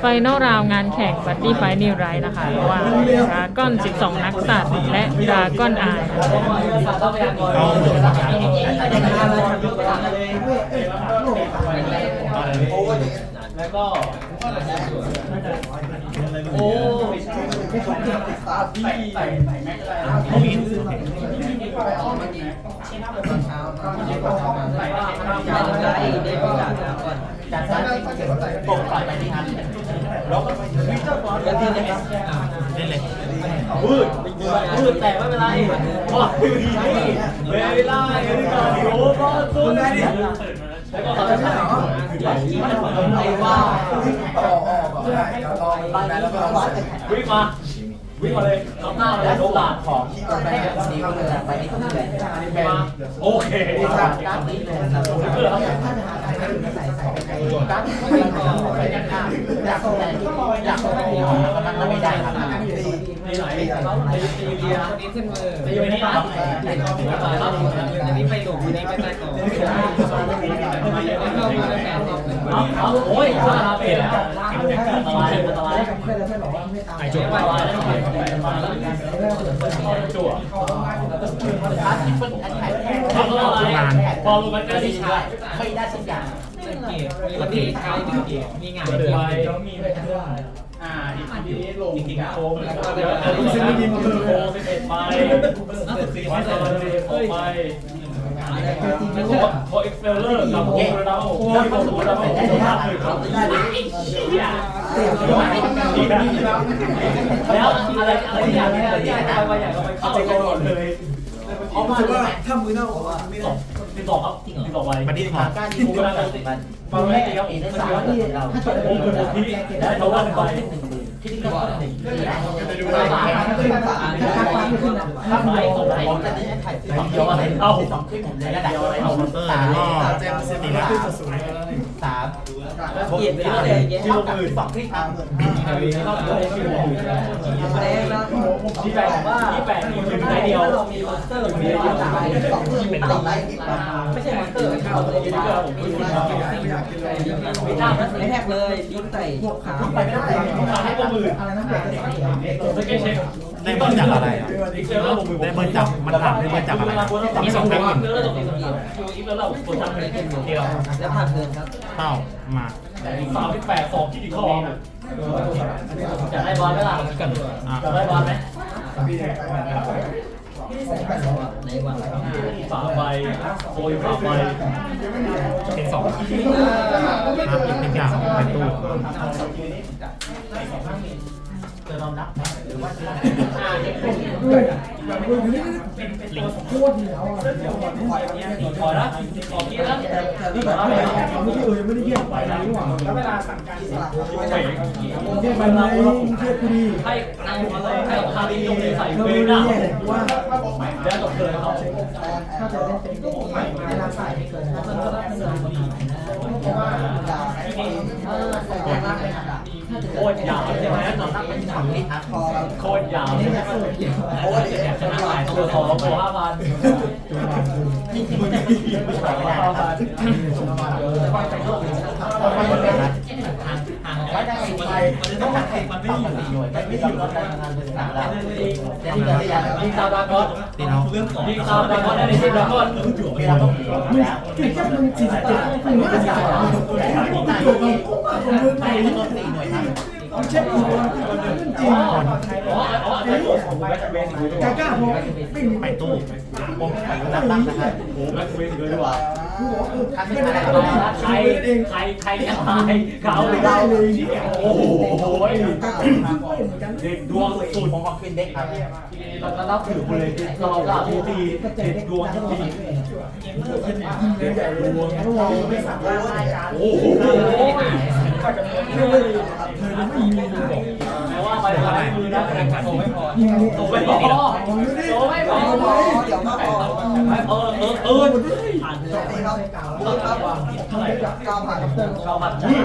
ไฟนอลราวงานแข่งบัตตี้ไฟนิวไรนะคะระหว่างดราก้อน 12 นักสัตว์และดราก้อนอายแล้วก็โอ้ใส่ใส่ใส่แม็กอะไรเขามีซื้อใส่จัดสรร ปกใส่ไปที่ฮันแล้วก็วิเตอร์ฟอนด์ก็ที่นะครับเล่นเลยวืดวืดแต่ไม่เป็นไรว้าคือดีเวลาเอริกาโอ้ก็สุดแล้วก็เขาจะใช้ไอ้ว่าวิ่งมาวิ่งมาเลยเอาหน้าเลยโดนหลาดของที่ตัวแมาโอเค นี่ไหนตีเรียนี่ขึ้นมือตีไปนี่ครับอันนี้ไปหลุมอันนี้ไปใต้โต๊ะแล้วก็มาแล้วแปดรอบหนึ่งเอาเอาโอ้ว่าลาเปแล้วอันตรายอันตายไอจุกอันตรายแล้วจั่วทำอะไรพอรู้มันได้ที่ชายไม่ได้สักอย่างสังเกตมีวันที่ใช้หนึ่งเกตมีงาเปิดเดือนไปอ่าอีกทีนี้ลงอีกโค้งแล้วก็เดี๋ยวจะรู้สึกว่ายิงมือโค้งสิบเอ็ดไปวันต่อไปโค้งไป โคเอ็กเฟลเลอร์กับโคโราโโคโรนาโโคภาพคือครับแล้วอะไรอะไรอย่างเงี้ยที่อะไรไปอย่างก็ไปเข้าไปก่อนเลยเอามาเลยถ้ามือหน้าผมอะไม่ได้ติดต่อครับติดต่อไปมาที่ขอกูกำลังติดฟังแรกครับโอ้โหที่ได้เท่าวันไป ถ้าไม่ส่งไปเดียวอะไรเอาเดียวอะไรเอามอนเตอร์แล้วก็ตีละเกียรติไปเรื่อยๆเยอะที่ลงมือสองที่ทำ ที่แปดที่แปดมีถึงได้เดียวมีมอนสเตอร์มีเดียวเป็นต่อได้ไม่ใช่มอนสเตอร์เข้าเลยที่เกิดผมคือคุณไม่ได้ไม่แทกเลยยิงไต่พวกขาไปไม่ได้ให้พวกมือสเก็ตเช็คได้เบิร์จากอะ ไรอะอีกเซลล์ผมมือได้เบิร์จากมันถามได้เบิร์จากอะไรมีสองแพ็คเรื่องตรงนี้อีกแล้วเราคนทำอะไรกันเดียวแล้วผ่านเทินครับเข้ามาสามสิบแปดสองที่ดีข้อจะได้บอลไหมล่ะกันอะจะได้บอลไหมไหนวะสามใบโอยสามใบเป็นสองครับอีกเป็นอย่างเป็นตู้ จะลองนับหรือว่าลิงขอละขอกี้แล้วนี่ขอละไม่ได้เอ่ยไม่ได้เยี่ยมไปนะนี่หว่าแล้วเวลาสั่งการสั่งเยี่ยมไปไหมเชื่อกูดีให้ให้คาริโยใส่เราเวไม่น่าได้แย่ว่าแล้วจบเลยครับถ้าจะเล่นเป็นใหม่ในราคาไม่เกินมันก็ได้เป็นคนดี โคตรยาวใช่ไหมตอนนั้นเป็นถังนี่โคตรยาวใช่ไหมโอ้ยชนะหลายตัวสองตัวห้าพัน ห้าพันยิงตามดากอนตีเนาะยิงตามดากอนได้ในที่ดากอนไอ้แค่มึงสี่สิบเจ็ดมึงไม่ได้สามมึงโดนมึงพุ่งมาของมึงไหนมึงเช็คหัวจริงอ๋ออ๋ออ๋อกาก้าพอไม่มีไปตู้ผมนับนับนะครับโอ้แม็กเวสเลยดีกว่า กูบอกเออไม่ได้ใครใครใครเขายเขาโอ้โหเหมือนกันเด็กดวงสุดของความเป็นเด็กครับเรานับถือคนเลยเราเราทีทีเด็กดวงที่ดีเลยเขามองไม่สามารถได้การโอ้โหเธอไม่มีเลยแม้ว่าไปทางมือนะแต่โตไม่พอโตไม่พอโตไม่พอเดี๋ยวมาพอ เออเออเออผ่านเลยเท่าไหร่เก้าพันเก้าพันยี่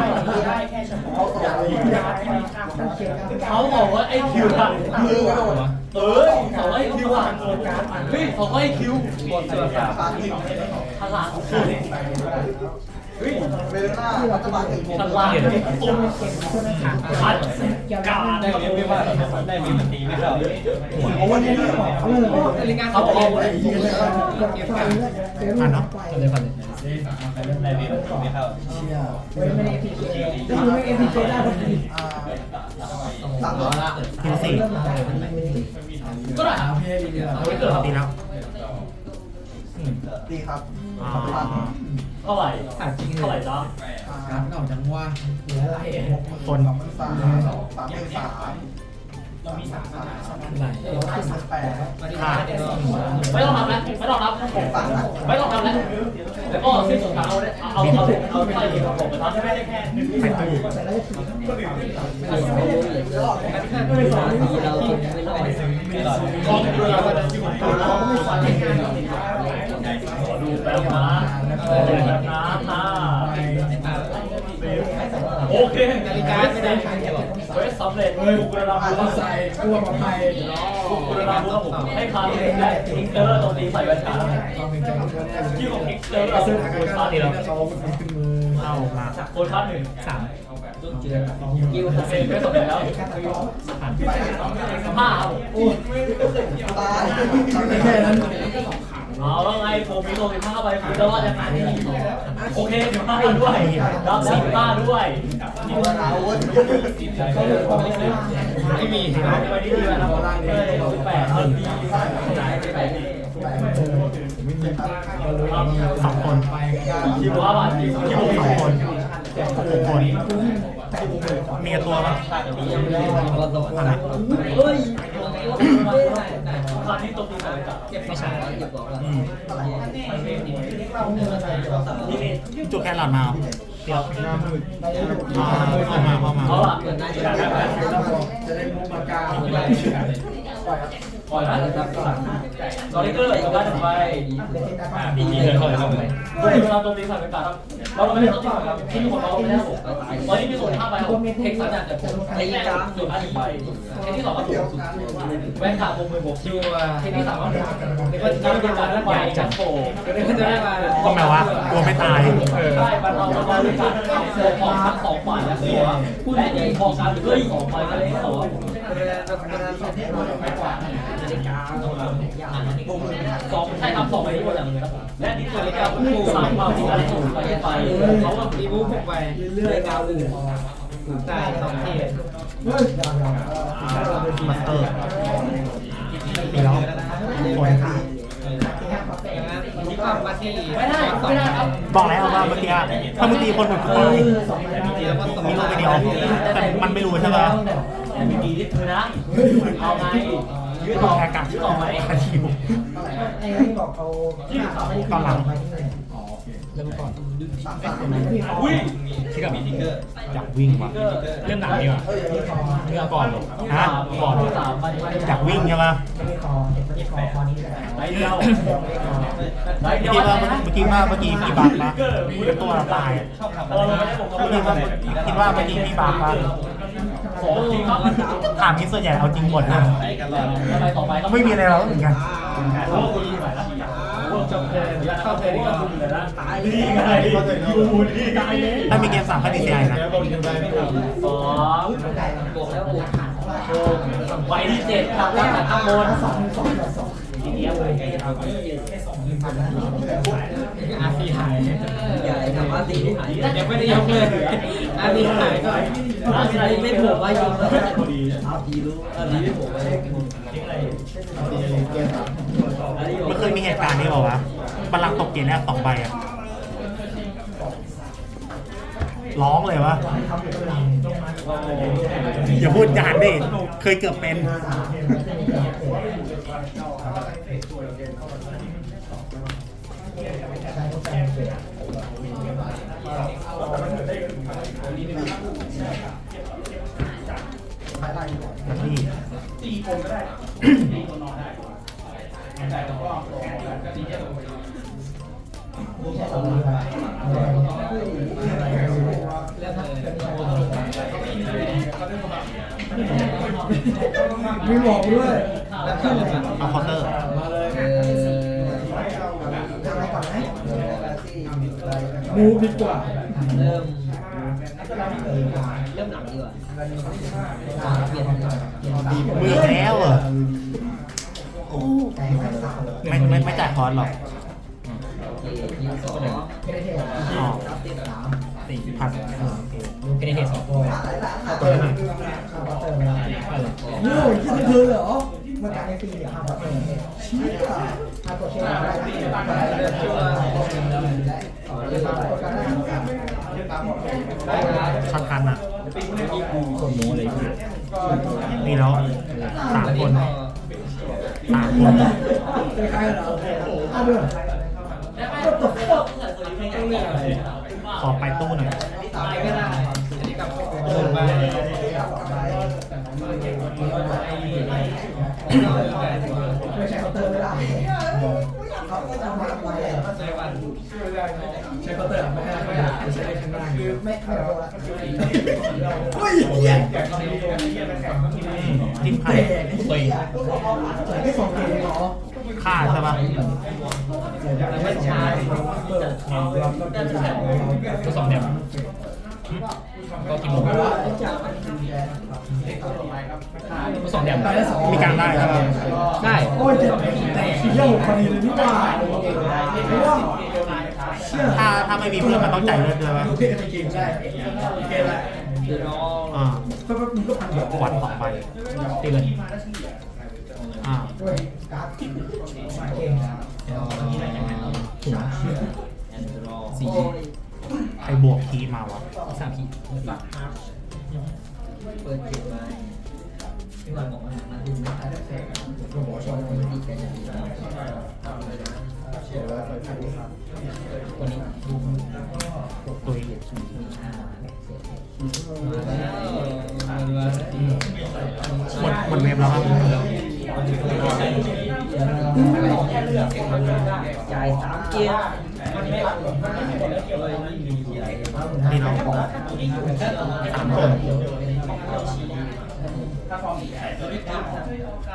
เขาบอกว่าไอ้คิวอะคือเออสองไอ้คิวอะเฮ้ยสองไอ้คิวพลัง ข้างล่างเนี่ยตุ้มพัดกาได้เรีไม่ว่าได้มีมันตีไม่เข้าเอาวันนี้ออกเขาเลยนาฬิกาเขาบอกไอ้เหี้ยเลยกดไฟเลยเดี๋ยวมันไปเลยพันได้มีมันตีไม่เข้าเชี่ยไม่ได้เอพีเคจะดูไม่เอพีเคได้พอดีคิวสี่ก็ได้ไม่เกิดตีแล้ว ดีครับอ่าเท่าไหร่เท่าไหร่จ้าการเก่าจังว่าเหลืออะไรคนสามสามสามเป็นสามเรามีสามสามสามแปดห้าไม่ต้องทำแล้วไม่ต้องรับไม่ต้องทำแล้วแล้วก็สิ้นสุดท้ายเอาเอาเอาเอาไปเลยผมไปทำได้แค่ไปตู้แต่ละสีเราไม่รอดกองเรือมันอยู่ตรงนั้นดูแป๊ บนะนะนะโอเคนาฬิกาไม่ได้เฮ้ยสำเร็จบุกระดับอาจจะใส่กลัวปลอดภัยบุกระดับผมให้คาร์และทิงเกอร์ตรงนี้ใส่แว่นตาให้ชื่อของทิงเกอร์เราคือโคาร์ดีแล้วเอามาโคนชาร์หนึ่งสามยิวโอเคไม่สำเร็จแล้วห้าตายแค่นั้น เอาแล้วไงผมมีโลสิบห้าไปคุณจะว่าจะงานที่โอเคสิบห้าด้วยรับสิบห้าด้วยเอาเว้ยไม่มีครับไปที่ดีนะครับแปดเอาดีสองคนคิวว่าบาทดีคิวสองคนหกคนมีกับตัวป่ะทำไมเฮ้ย คาที่ตรงนี้ใส่กับเก็บไม่ใช่เก็บบอกแล้วอืมจุดแครอทมาเดี๋ยวเอาเอามาเอามาเขาอะเกิดน่าจะจะได้มุมปากกาปล่อย ก่อนะครับตอนนี้ก็เลยอีกด้านหนึ่งไปปีนี้เลยท่าไหร่ต้องไปเราตรงนี้ใส่เป็นการครับเราไม่ได้ต้องที่ครับที่มีคนเราไม่ได้ผมตอนนี้มีส่วนห้าใบครับเทคสัญญาแต่ผมเทคแรกส่วนอันใบเทคที่สองก็ถูกแว่นขาดวงมือผมชื่อว่าเทคที่สามก็ถูกก็จะเป็นการแล้วไปจัดโฟก็จะได้มาก็แปลว่ากลัวไม่ตายใช่บรรเทาบรรเทาด้วยการเอาโฟของทั้งสองฝ่ายและตัวและยิงของการหรือด้วยสองฝ่ายก็เลยตัว สองใช่ครับสองใบนี้หมดอย่างเลยครับและนี่คือนาฬิกาคู่สามมาที่อะไรถูกไปไปเขาก็มีมีมูฟผมไปเรื่อยๆกาวอื่นถูกใจสองที่เฮ้ยมาสเตอร์มีแล้วคนที่ความมาที่ไม่ได้ไม่ได้ครับบอกแล้วว่าเมื่อกี้ถ้ามึงตีคนแบบตายสองใบแล้วก็มีลูกไปเดียวแต่มันไม่รู้ใช่ไหมแต่มีดีนิดนึงนะเอาไง ยืดตัอวอกแค่กัดยืดออไหมคาทิวไอ้ที่บอกเขาไม่ได้ขึ้นหลังไปที่ไหนสามสามอุ้ยคิดกับอยากวิ่งว่ะเล่นหนังดีกว่าเอออย่างนี้อเรื่องก่อนฮะก่อนอยากวิ่งใช่ปะไม่ได้คอเห็นไม่ได้คอคอนี้แหละไปเดียวไปเมื่เดีอยวกี้ว่าเมื่อกี้ว่าเมื่อกี้มีบัฟปะตัวเราตายอะเออไม่ได้ผมก็เมื่อกี้ว่าได้คิดว่าเมื่อกี้มีบัฟปะ สองจริงครับถามนี้ส่วนใหญ่เอาจริงหมดนะไปต่อไปไม่มีอะไรแล้วเหมือนกันโอ้คุณดีหน่อยนะโอ้จบเลยอยากเข้าเพลงก็คุณเลยนะตายดีไงยูดีไงถ้ามีเกมสามก็ดีใจนะสองบอกแล้วโอ้ไว้ที่เจ็ดครับแล้วแต่ข้างบนสองสอง สองทีนี้ไปอาซีหายอย่าทำอาซีหายยังไม่ได้ยกเลยอาซีหายก่อนอาซีไม่ผูกว่ายิงแล้วอาซีรู้อาซีไม่ผูกไว้มันเคยมีเหตุการณ์นี้บอกว่าวะบัลลังก์ตกเกมแรกสองใบอะร้องเลยวะอย่าพูดจานดิ เคยเกือบเป็น นี่มีหมอกด้วยเอาเคาน์เตอร์ทำอะไรก่อนไหมมู ฟดีกว่า เริ่มเริ่มหลังดีกว่าเปลี่ยนเปลี่ยนมือแล้วเหรอไม่ไม่ไม่จ่ายคอร์สหรอกยิงสองอ๋อสี่พันเป็นเหตุสองตัวตัวนั้นหน่อยโอ้ยคิดถึงเธอเหรอมันการในปีเนี่ยห้าพันเชี่ยห้าตัวเชี่ยได้ได้ ช็อตกันนะนี่แล้วสามคนสามคน ใครๆ เหรออ้าวเด้อก็ตกฟอกขอไปตู้หน่อยไม่ได้อันนี้กับเดินไปไม่ใช่เคาน์เตอร์ไม่ได้เขาก็จะมาไปใช้วันใช้เคาน์เตอร์ไม่ได้ไม่ได้ใช้ข้างล่างคือไม่ไม่เอาละเฮ้ยเหี้ยจิ้มไข่ตีจ่ายแค่สองเกมเหรอ ฆ่าใช่ปะไม่ใช่ตัวสองเนี่ยก็กินหมดตัวสองเนี่ยตายแล้วสองมีการได้ใช่ปะได้โอ้ยเจ็บแต่เที่ยวพอดีเลยนี่ว่าเพราะว่าเชื่อถ้าถ้าไม่มีเพื่อนมันต้องจ่ายเลือดด้วยปะโอเคไปกินได้โอเคแหละคือน้องอ่าแป๊บๆมึงก็พันเดียววัดสองใบตีเลยอ่าด้วย การ์ดเก่งหัวสี่ใครบวกคีมาวะสามขีดเปิดเก็บไว้พี่วันบอกว่ามันดูไม่ทันโปรโมชั่นมันดีกันอย่างนี้ตัวนี้ดูตุยมีห้ามาแล้วหมดหมดเว็บแล้วครับ จ่ายสามเกียร์นี่เนาะสามคน